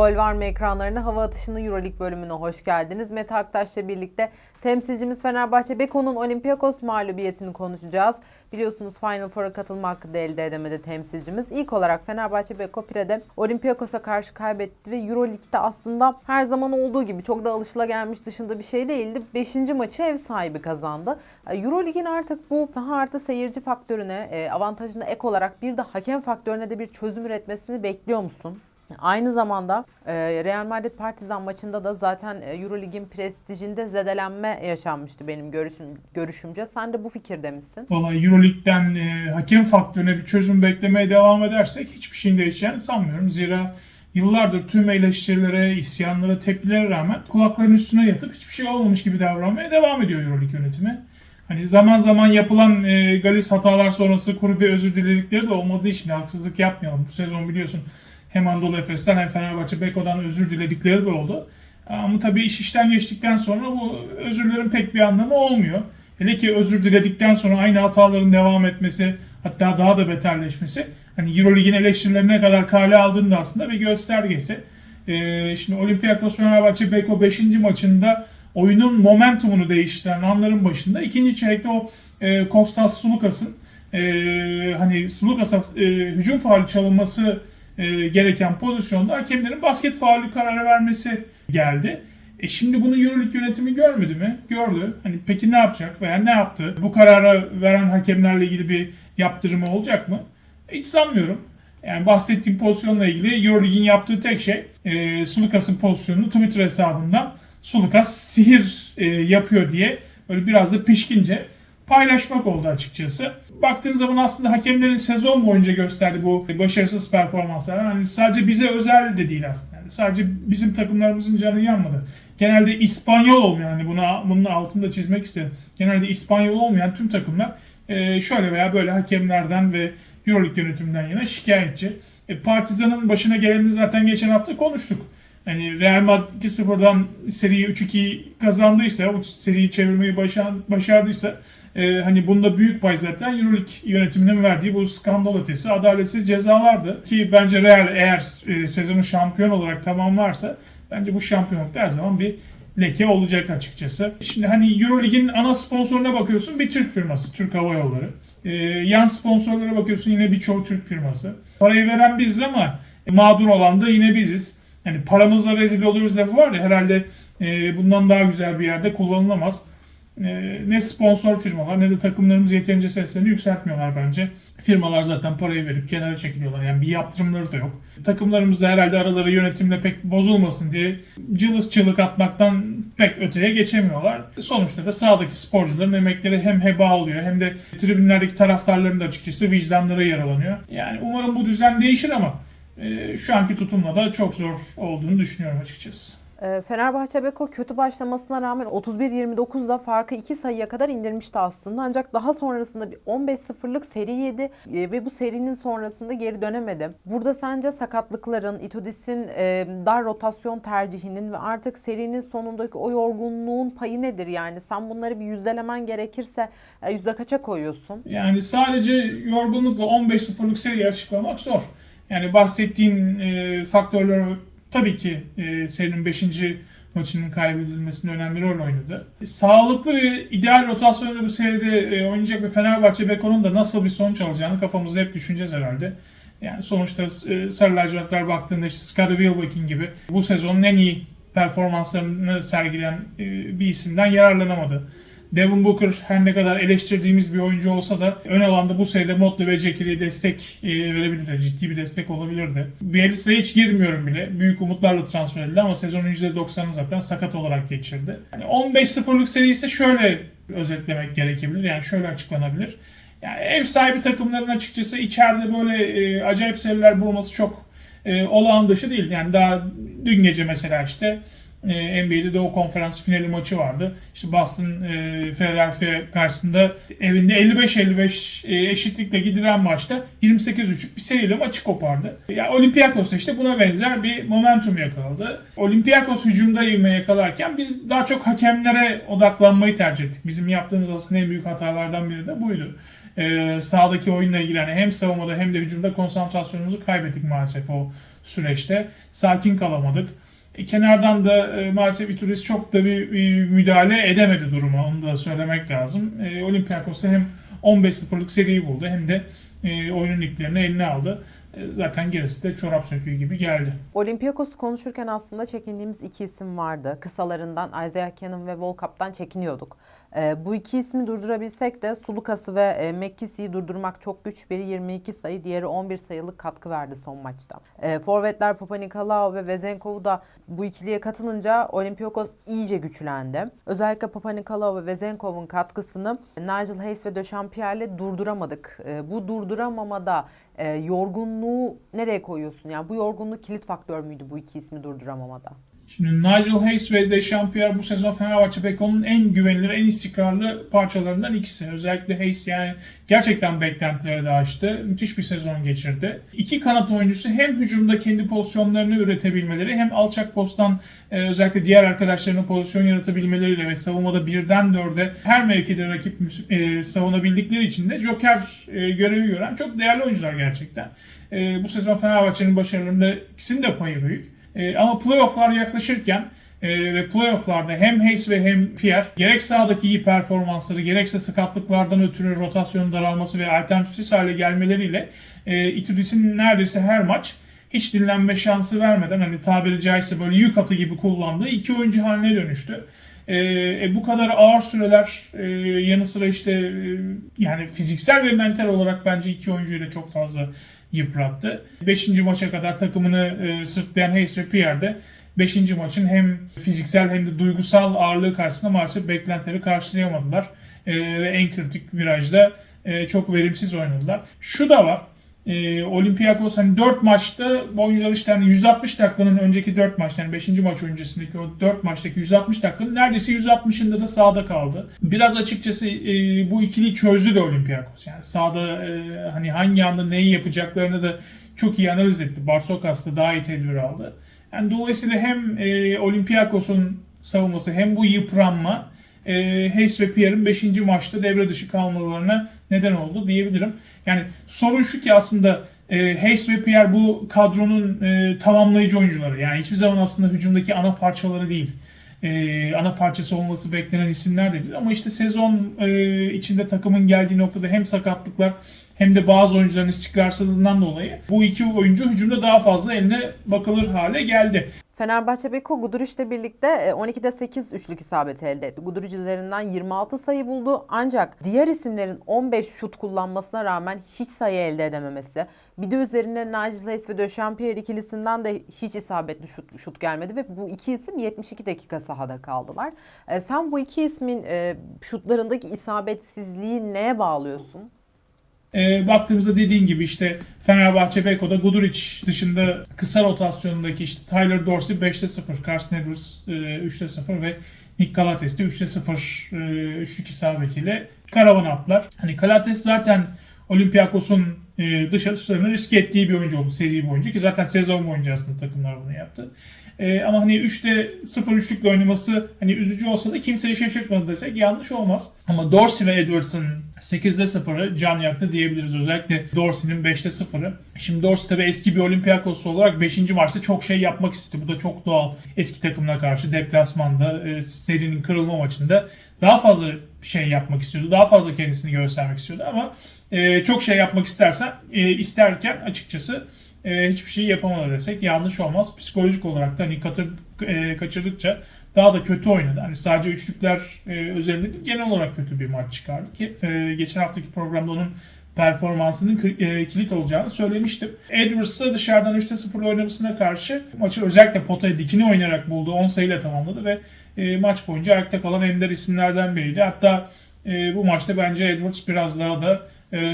Gol var mı ekranlarına hava atışının Euroleague bölümüne hoş geldiniz. Mete Aktaş'la birlikte temsilcimiz Fenerbahçe Beko'nun Olympiakos mağlubiyetini konuşacağız. Biliyorsunuz Final Four'a katılma hakkı da elde edemedi temsilcimiz. İlk olarak Fenerbahçe Beko Pire'de Olympiakos'a karşı kaybetti ve Euroleague'de aslında her zaman olduğu gibi çok da alışılagelmiş dışında bir şey değildi. 5. maçı ev sahibi kazandı. Euroleague'in artık bu saha artı seyirci faktörüne, e, avantajına ek olarak bir de hakem faktörüne de bir çözüm üretmesini bekliyor musun? Aynı zamanda e, Real Madrid Partizan maçında da zaten e, Eurolig'in prestijinde zedelenme yaşanmıştı benim görüşüm, görüşümce. Sen de bu fikirde misin? Valla Euroleague'den e, hakem faktörüne bir çözüm beklemeye devam edersek hiçbir şeyin değişeceğini sanmıyorum. Zira yıllardır tüm eleştirilere, isyanlara, tepkilere rağmen kulakların üstüne yatıp hiçbir şey olmamış gibi davranmaya devam ediyor Euroleague yönetimi. Hani zaman zaman yapılan e, Galis hatalar sonrası kuru bir özür diledikleri de olmadığı için haksızlık yapmayalım. Bu sezon biliyorsun hem Anadolu Efes'ten hem Fenerbahçe Beko'dan özür diledikleri de oldu. Ama tabii iş işten geçtikten sonra bu özürlerin pek bir anlamı olmuyor. Hele ki özür diledikten sonra aynı hataların devam etmesi hatta daha da beterleşmesi hani Euroleague'in eleştirilerine kadar kale aldığında aslında bir göstergesi. Ee, şimdi Olympiakos Fenerbahçe Beko 5. maçında oyunun momentumunu değiştiren anların başında ikinci çeyrekte o e, Kostas Sulukas'ın e, hani Sulukas'a e, hücum faali çalınması e, gereken pozisyonda hakemlerin basket faulü kararı vermesi geldi. E şimdi bunu Euroleague yönetimi görmedi mi? Gördü. Hani peki ne yapacak veya ne yaptı? Bu kararı veren hakemlerle ilgili bir yaptırımı olacak mı? Hiç sanmıyorum. Yani bahsettiğim pozisyonla ilgili Euroleague'in yaptığı tek şey e, Sulukas'ın pozisyonunu Twitter hesabından Sulukas sihir e, yapıyor diye böyle biraz da pişkince paylaşmak oldu açıkçası. Baktığın zaman aslında hakemlerin sezon boyunca gösterdiği bu başarısız performanslar yani sadece bize özel de değil aslında. Yani sadece bizim takımlarımızın canı yanmadı. Genelde İspanyol olmayan, hani buna, bunun altında çizmek istedim. Genelde İspanyol olmayan tüm takımlar e, şöyle veya böyle hakemlerden ve Euroleague yönetiminden yana şikayetçi. E, Partizan'ın başına geleni zaten geçen hafta konuştuk. Hani Real Madrid 2-0'dan seriyi 3-2 kazandıysa, o seriyi çevirmeyi başan, başardıysa e, hani bunda büyük pay zaten Euroleague yönetiminin verdiği bu skandal ötesi adaletsiz cezalardı. Ki bence Real eğer e, sezonu şampiyon olarak tamamlarsa bence bu şampiyonlukta her zaman bir leke olacak açıkçası. Şimdi hani Euroleague'in ana sponsoruna bakıyorsun bir Türk firması, Türk Hava Yolları. E, yan sponsorlara bakıyorsun yine birçok Türk firması. Parayı veren biziz ama mağdur olan da yine biziz. Yani paramızla rezil oluyoruz lafı var ya herhalde e, bundan daha güzel bir yerde kullanılamaz. E, ne sponsor firmalar ne de takımlarımız yeterince seslerini yükseltmiyorlar bence. Firmalar zaten parayı verip kenara çekiliyorlar. Yani bir yaptırımları da yok. Takımlarımız da herhalde araları yönetimle pek bozulmasın diye cılız çığlık atmaktan pek öteye geçemiyorlar. Sonuçta da sahadaki sporcuların emekleri hem heba oluyor hem de tribünlerdeki taraftarların da açıkçası vicdanları yaralanıyor. Yani umarım bu düzen değişir ama şu anki tutumla da çok zor olduğunu düşünüyorum açıkçası. E, Fenerbahçe Beko kötü başlamasına rağmen 31-29'da farkı 2 sayıya kadar indirmişti aslında. Ancak daha sonrasında bir 15-0'lık seri yedi e, ve bu serinin sonrasında geri dönemedi. Burada sence sakatlıkların, Itudis'in e, dar rotasyon tercihinin ve artık serinin sonundaki o yorgunluğun payı nedir? Yani sen bunları bir yüzdelemen gerekirse e, yüzde kaça koyuyorsun? Yani sadece yorgunlukla 15-0'lık seriyi açıklamak zor. Yani bahsettiğin e, faktörler tabii ki e, serinin 5. maçının kaybedilmesinde önemli rol oynadı. Sağlıklı ve ideal rotasyonla bu seride e, oynayacak bir Fenerbahçe Beko'nun da nasıl bir sonuç alacağını kafamızda hep düşüneceğiz herhalde. Yani sonuçta e, Sarı lacivertler baktığında işte Scottie Wilbekin gibi bu sezonun en iyi performanslarını sergileyen e, bir isimden yararlanamadı. Devin Booker her ne kadar eleştirdiğimiz bir oyuncu olsa da ön alanda bu seride Motley ve Jackery'e destek e, verebilirdi. Ciddi bir destek olabilirdi. Bielitsa'ya hiç girmiyorum bile. Büyük umutlarla transfer edildi ama sezonun %90'ını zaten sakat olarak geçirdi. Yani 15-0'lık seri ise şöyle özetlemek gerekebilir. Yani şöyle açıklanabilir. Yani ev sahibi takımların açıkçası içeride böyle e, acayip seriler bulması çok e, olağan dışı değil. Yani daha dün gece mesela işte e, NBA'de Doğu Konferans finali maçı vardı. İşte Boston e, Philadelphia karşısında evinde 55-55 e, eşitlikle gidilen maçta 28-3'lük bir seriyle maçı kopardı. Ya Olympiakos işte buna benzer bir momentum yakaladı. Olympiakos hücumda ivme yakalarken biz daha çok hakemlere odaklanmayı tercih ettik. Bizim yaptığımız aslında en büyük hatalardan biri de buydu. Ee, sahadaki oyunla ilgili yani hem savunmada hem de hücumda konsantrasyonumuzu kaybettik maalesef o süreçte. Sakin kalamadık. E, kenardan da e, maalesef Ituris çok da bir, bir müdahale edemedi duruma. Onu da söylemek lazım. E, Olympiakos'ta hem 15-0'lık seriyi buldu hem de e, oyunun iplerini eline aldı. E, zaten gerisi de çorap söküğü gibi geldi. Olympiakos'u konuşurken aslında çekindiğimiz iki isim vardı. Kısalarından Isaiah Cannon ve Volkap'tan çekiniyorduk. Ee, bu iki ismi durdurabilsek de Sulukas'ı ve e, McKissick'i durdurmak çok güç. Biri 22 sayı, diğeri 11 sayılık katkı verdi son maçta. Ee, Forvetler Papanikolaou ve Vezenkov'u da bu ikiliye katılınca Olympiakos iyice güçlendi. Özellikle Papanikolaou ve Vezenkov'un katkısını Nigel Hayes ve Döchampierre'le durduramadık. Ee, bu durduramamada e, yorgunluğu nereye koyuyorsun? Yani bu yorgunluk kilit faktör müydü bu iki ismi durduramamada? Şimdi Nigel Hayes ve Dechampierre bu sezon Fenerbahçe Beko'nun en güvenilir, en istikrarlı parçalarından ikisi. Özellikle Hayes yani gerçekten beklentileri de aştı. Müthiş bir sezon geçirdi. İki kanat oyuncusu hem hücumda kendi pozisyonlarını üretebilmeleri hem alçak posttan e, özellikle diğer arkadaşlarının pozisyon yaratabilmeleriyle ve savunmada birden dörde her mevkide rakip e, savunabildikleri için de Joker e, görevi gören çok değerli oyuncular gerçekten. Bu sezon Fenerbahçe'nin başarılarında ikisinin de payı büyük. E, ama playofflar yaklaşırken e, ve playofflarda hem Hayes ve hem Pierre gerek sahadaki iyi performansları gerekse sakatlıklardan ötürü rotasyonun daralması ve alternatifsiz hale gelmeleriyle e, Itudis'in neredeyse her maç hiç dinlenme şansı vermeden hani tabiri caizse böyle yük atı gibi kullandığı iki oyuncu haline dönüştü. E, e, bu kadar ağır süreler e, yanı sıra işte e, yani fiziksel ve mental olarak bence iki oyuncuyu da çok fazla yıprattı. Beşinci maça kadar takımını e, sırtlayan Hayes ve Pierre de 5. maçın hem fiziksel hem de duygusal ağırlığı karşısında maalesef beklentileri karşılayamadılar. E, ve en kritik virajda e, çok verimsiz oynadılar. Şu da var. E, Olympiakos hani 4 maçta bu oyuncular işte hani 160 dakikanın önceki 4 maçta yani 5. maç öncesindeki o 4 maçtaki 160 dakikanın neredeyse 160'ında da sahada kaldı. Biraz açıkçası e, bu ikili çözdü de Olympiakos. Yani sahada e, hani hangi anda neyi yapacaklarını da çok iyi analiz etti. Barsokas da daha iyi tedbir aldı. Yani dolayısıyla hem e, Olympiakos'un savunması hem bu yıpranma e, Hayes ve Pierre'in 5. maçta devre dışı kalmalarına neden oldu diyebilirim. Yani sorun şu ki aslında e, Hayes ve Pierre bu kadronun e, tamamlayıcı oyuncuları. Yani hiçbir zaman aslında hücumdaki ana parçaları değil. E, ana parçası olması beklenen isimler de değil. Ama işte sezon e, içinde takımın geldiği noktada hem sakatlıklar hem de bazı oyuncuların istikrarsızlığından dolayı bu iki oyuncu hücumda daha fazla eline bakılır hale geldi. Fenerbahçe Beko Guduric'le birlikte e, 12'de 8 üçlük isabeti elde etti. Guduric üzerinden 26 sayı buldu. Ancak diğer isimlerin 15 şut kullanmasına rağmen hiç sayı elde edememesi. Bir de üzerine Nigel Hayes ve Döchampierre ikilisinden de hiç isabetli şut, şut gelmedi ve bu iki isim 72 dakika sahada kaldılar. E, sen bu iki ismin e, şutlarındaki isabetsizliği neye bağlıyorsun? E, baktığımızda dediğin gibi işte Fenerbahçe Beko'da Guduric dışında kısa rotasyonundaki işte Tyler Dorsey 5'te 0, Carson Edwards e, 3'te 0 ve Nick Calates de 3'te 0 e, üçlük isabetiyle karavan attılar. Hani Calates zaten Olympiakos'un e, dış atışlarını risk ettiği bir oyuncu oldu. Seri bir oyuncu ki zaten sezon boyunca aslında takımlar bunu yaptı. E, ama hani 3'te 0 üçlükle oynaması hani üzücü olsa da kimseyi şaşırtmadı desek yanlış olmaz. Ama Dorsey ve Edwards'ın 8'de 0'ı can yaktı diyebiliriz. Özellikle Dorsey'nin 5'te 0'ı. Şimdi Dorsey tabii eski bir Olympiakoslu olarak 5. maçta çok şey yapmak istedi. Bu da çok doğal. Eski takımına karşı deplasmanda, e, serinin kırılma maçında daha fazla şey yapmak istiyordu. Daha fazla kendisini göstermek istiyordu ama e, çok şey yapmak istersen e, isterken açıkçası e, hiçbir şey yapamadı desek yanlış olmaz. Psikolojik olarak da hani katır, e, kaçırdıkça daha da kötü oynadı. Hani sadece üçlükler e, üzerinde değil, genel olarak kötü bir maç çıkardı ki e, geçen haftaki programda onun performansının e, kilit olacağını söylemiştim. Edwards'ı dışarıdan 3'te 0 oynamasına karşı maçı özellikle potaya dikini oynayarak buldu. 10 sayıyla tamamladı ve e, maç boyunca ayakta kalan ender isimlerden biriydi. Hatta e, bu maçta bence Edwards biraz daha da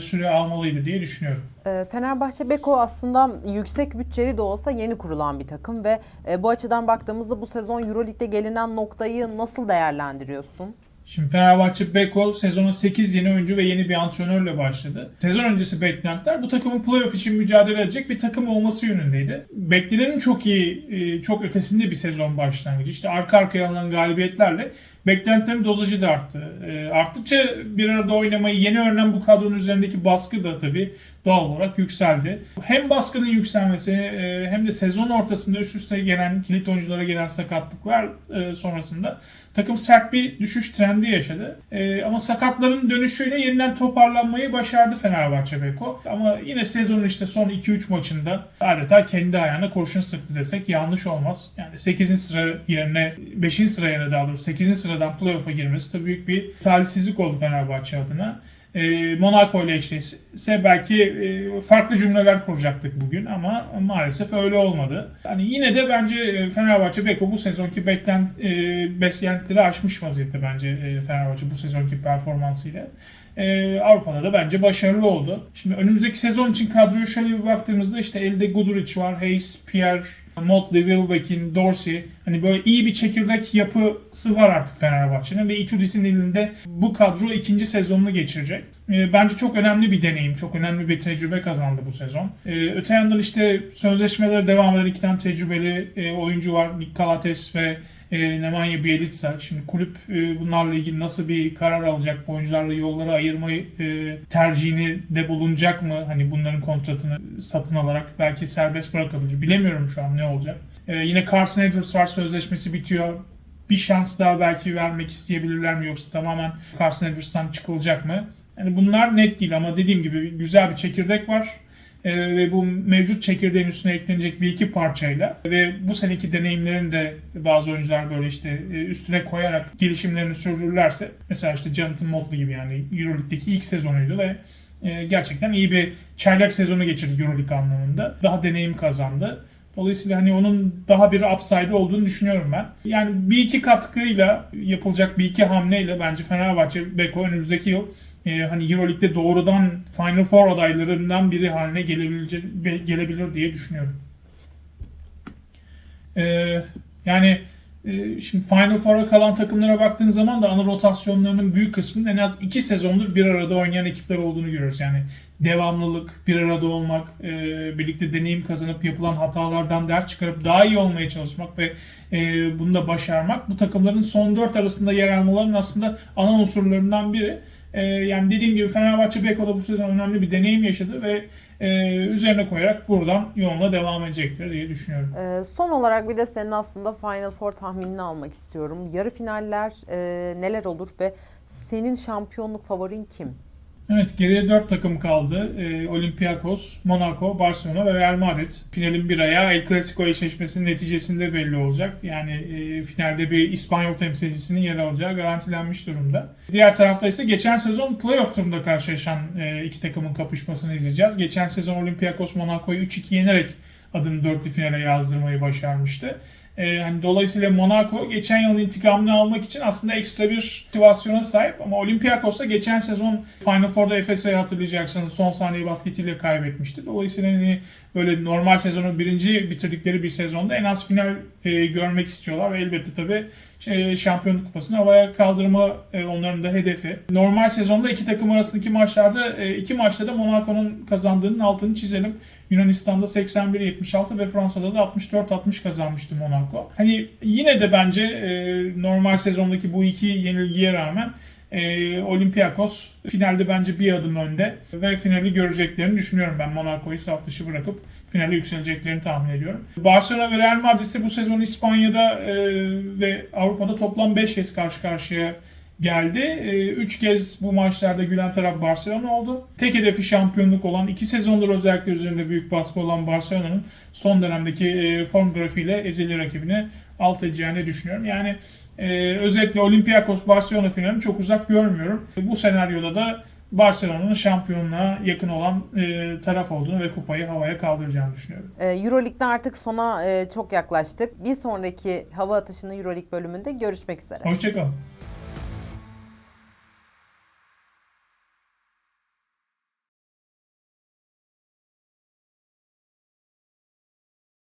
süre almalıydı diye düşünüyorum. Ee, Fenerbahçe Beko aslında yüksek bütçeli de olsa yeni kurulan bir takım ve e, bu açıdan baktığımızda bu sezon Euroleague'de gelinen noktayı nasıl değerlendiriyorsun? Şimdi Fenerbahçe Beko sezona 8 yeni oyuncu ve yeni bir antrenörle başladı. Sezon öncesi beklentiler bu takımın playoff için mücadele edecek bir takım olması yönündeydi. Beklenenin çok iyi, e, çok ötesinde bir sezon başlangıcı. İşte arka arkaya alınan galibiyetlerle beklentilerin dozajı da arttı. E, Arttıkça bir arada oynamayı yeni öğrenen bu kadronun üzerindeki baskı da tabii doğal olarak yükseldi. Hem baskının yükselmesi e, hem de sezon ortasında üst üste gelen kilit oyunculara gelen sakatlıklar sonrasında takım sert bir düşüş trendi yaşadı. E, ama sakatların dönüşüyle yeniden toparlanmayı başardı Fenerbahçe Beko. Ama yine sezonun işte son 2-3 maçında adeta kendi ayağına kurşun sıktı desek yanlış olmaz. Yani 8. sıra yerine 5. sıra yerine daha doğrusu 8. sıradan playoff'a girmesi de büyük bir talihsizlik oldu Fenerbahçe adına. E, Monaco ile eşleşse belki e, farklı cümleler kuracaktık bugün ama maalesef öyle olmadı. Yani yine de bence e, Fenerbahçe Beko bu sezonki beklent, e, beklentileri aşmış vaziyette bence e, Fenerbahçe bu sezonki performansıyla. E, Avrupa'da da bence başarılı oldu. Şimdi önümüzdeki sezon için kadroya şöyle bir baktığımızda işte elde Guduric var, Hayes, Pierre, Motley, Wilbekin, Dorsey. Hani böyle iyi bir çekirdek yapısı var artık Fenerbahçe'nin ve Itudis'in elinde bu kadro ikinci sezonunu geçirecek. E, bence çok önemli bir deneyim, çok önemli bir tecrübe kazandı bu sezon. E, öte yandan işte sözleşmelere devam eden iki tane tecrübeli e, oyuncu var. Nick ve e, Nemanja Bjelica. Şimdi kulüp e, bunlarla ilgili nasıl bir karar alacak? Bu oyuncularla yolları ayırmayı e, tercihini de bulunacak mı? Hani bunların kontratını satın alarak belki serbest bırakabilir. Bilemiyorum şu an ne olacak. E, yine Carson Edwards var sözleşmesi bitiyor. Bir şans daha belki vermek isteyebilirler mi yoksa tamamen Carson Edwards'tan çıkılacak mı? Yani bunlar net değil ama dediğim gibi güzel bir çekirdek var. Ee, ve bu mevcut çekirdeğin üstüne eklenecek bir iki parçayla ve bu seneki deneyimlerini de bazı oyuncular böyle işte e, üstüne koyarak gelişimlerini sürdürürlerse mesela işte Jonathan Motley gibi yani Euroleague'deki ilk sezonuydu ve e, gerçekten iyi bir çaylak sezonu geçirdi Euroleague anlamında. Daha deneyim kazandı. Dolayısıyla hani onun daha bir upside olduğunu düşünüyorum ben. Yani bir iki katkıyla yapılacak bir iki hamleyle bence Fenerbahçe Beko önümüzdeki yıl e, hani Euroleague'de doğrudan Final Four adaylarından biri haline gelebilir, gelebilir diye düşünüyorum. E, yani e, şimdi Final Four'a kalan takımlara baktığın zaman da ana rotasyonlarının büyük kısmının en az iki sezondur bir arada oynayan ekipler olduğunu görüyoruz. Yani devamlılık, bir arada olmak, e, birlikte deneyim kazanıp yapılan hatalardan ders çıkarıp daha iyi olmaya çalışmak ve e, bunu da başarmak bu takımların son dört arasında yer almalarının aslında ana unsurlarından biri. E, yani dediğim gibi Fenerbahçe Beko'da bu sezon önemli bir deneyim yaşadı ve e, üzerine koyarak buradan yoluna devam edecektir diye düşünüyorum. Ee, son olarak bir de senin aslında Final Four tahminini almak istiyorum. Yarı finaller e, neler olur ve senin şampiyonluk favorin kim? Evet geriye 4 takım kaldı. Ee, Olympiakos, Monaco, Barcelona ve Real Madrid. Finalin bir ayağı El Clasico eşleşmesinin neticesinde belli olacak. Yani e, finalde bir İspanyol temsilcisinin yer alacağı garantilenmiş durumda. Diğer tarafta ise geçen sezon playoff turunda karşılaşan e, iki takımın kapışmasını izleyeceğiz. Geçen sezon Olympiakos Monaco'yu 3-2 yenerek adını dörtlü finale yazdırmayı başarmıştı. Ee, hani dolayısıyla Monaco geçen yılın intikamını almak için aslında ekstra bir motivasyona sahip ama Olympiakos da geçen sezon Final Four'da Efes'i hatırlayacaksınız son saniye basketiyle kaybetmişti. Dolayısıyla hani böyle normal sezonu birinci bitirdikleri bir sezonda en az final e, görmek istiyorlar ve elbette tabii e, şampiyonluk kupasını havaya kaldırma e, onların da hedefi. Normal sezonda iki takım arasındaki maçlarda e, iki maçta da Monaco'nun kazandığının altını çizelim. Yunanistan'da 81-76 ve Fransa'da da 64-60 kazanmıştı Monaco. Hani yine de bence e, normal sezondaki bu iki yenilgiye rağmen e, Olympiakos finalde bence bir adım önde ve finali göreceklerini düşünüyorum ben Monaco'yu saf dışı bırakıp finale yükseleceklerini tahmin ediyorum. Barcelona ve Real Madrid ise bu sezon İspanya'da e, ve Avrupa'da toplam 5 kez karşı karşıya geldi. 3 kez bu maçlarda gülen taraf Barcelona oldu. Tek hedefi şampiyonluk olan, 2 sezondur özellikle üzerinde büyük baskı olan Barcelona'nın son dönemdeki e, form grafiğiyle ezeli rakibini alt edeceğini düşünüyorum. Yani e, özellikle Olympiakos Barcelona finalini çok uzak görmüyorum. Bu senaryoda da Barcelona'nın şampiyonluğa yakın olan e, taraf olduğunu ve kupayı havaya kaldıracağını düşünüyorum. Ee, Euroleague'de artık sona e, çok yaklaştık. Bir sonraki hava atışının Euroleague bölümünde görüşmek üzere. Hoşçakalın.